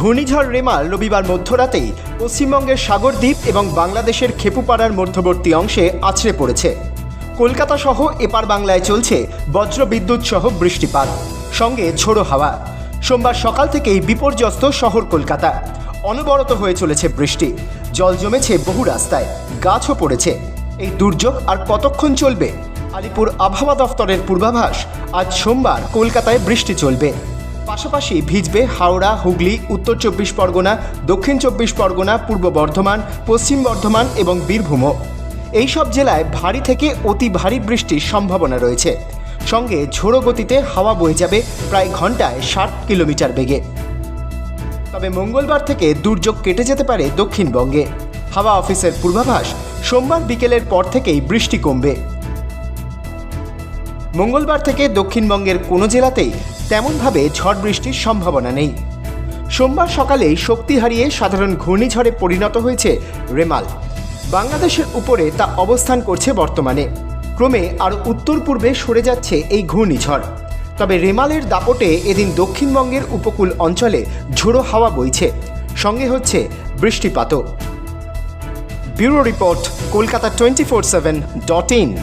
ঘূর্ণিঝড় রেমাল রবিবার মধ্যরাতেই পশ্চিমবঙ্গের সাগরদ্বীপ এবং বাংলাদেশের খেপুপাড়ার মধ্যবর্তী অংশে আছড়ে পড়েছে। কলকাতা সহ এপার বাংলায় চলছে বজ্রবিদ্যুৎ সহ বৃষ্টিপাত, সঙ্গে ঝোড়ো হাওয়া। সোমবার সকাল থেকেই বিপর্যস্ত শহর কলকাতা। অনবরত হয়ে চলেছে বৃষ্টি। জল জমেছে বহু রাস্তায়, গাছও পড়েছে। এই দুর্যোগ আর কতক্ষণ চলবে? আলিপুর আবহাওয়া দফতরের পূর্বাভাস, আজ সোমবার কলকাতায় বৃষ্টি চলবে। পাশাপাশি ভিজবে হাওড়া, হুগলি, উত্তর চব্বিশ পরগনা, দক্ষিণ চব্বিশ পরগনা, পূর্ব বর্ধমান, পশ্চিম বর্ধমান এবং বীরভূমও এই সব জেলায় ভারী থেকে অতি ভারী বৃষ্টির সম্ভাবনা রয়েছে। সঙ্গে ঝোড়ো গতিতে হাওয়া বয়ে যাবে প্রায় ঘন্টায় ষাট কিলোমিটার বেগে। তবে মঙ্গলবার থেকে দুর্যোগ কেটে যেতে পারে দক্ষিণবঙ্গে। হাওয়া অফিসের পূর্বাভাস, সোমবার বিকেলের পর থেকেই বৃষ্টি কমবে। মঙ্গলবার থেকে দক্ষিণবঙ্গের কোনো জেলাতেই তেমনভাবে ঝড় বৃষ্টির সম্ভাবনা নেই। সোমবার সকালেই শক্তি হারিয়ে সাধারণ ঘূর্ণিঝড়ে পরিণত হয়েছে রেমাল। বাংলাদেশের উপরে তা অবস্থান করছে বর্তমানে। ক্রমে আরও উত্তর পূর্বে সরে যাচ্ছে এই ঘূর্ণিঝড়। তবে রেমালের দাপটে এদিন দক্ষিণবঙ্গের উপকূল অঞ্চলে ঝোড়ো হাওয়া বইছে। সঙ্গে হচ্ছে বৃষ্টিপাতও। Bureau report, Kolkata twenty four seven dot in.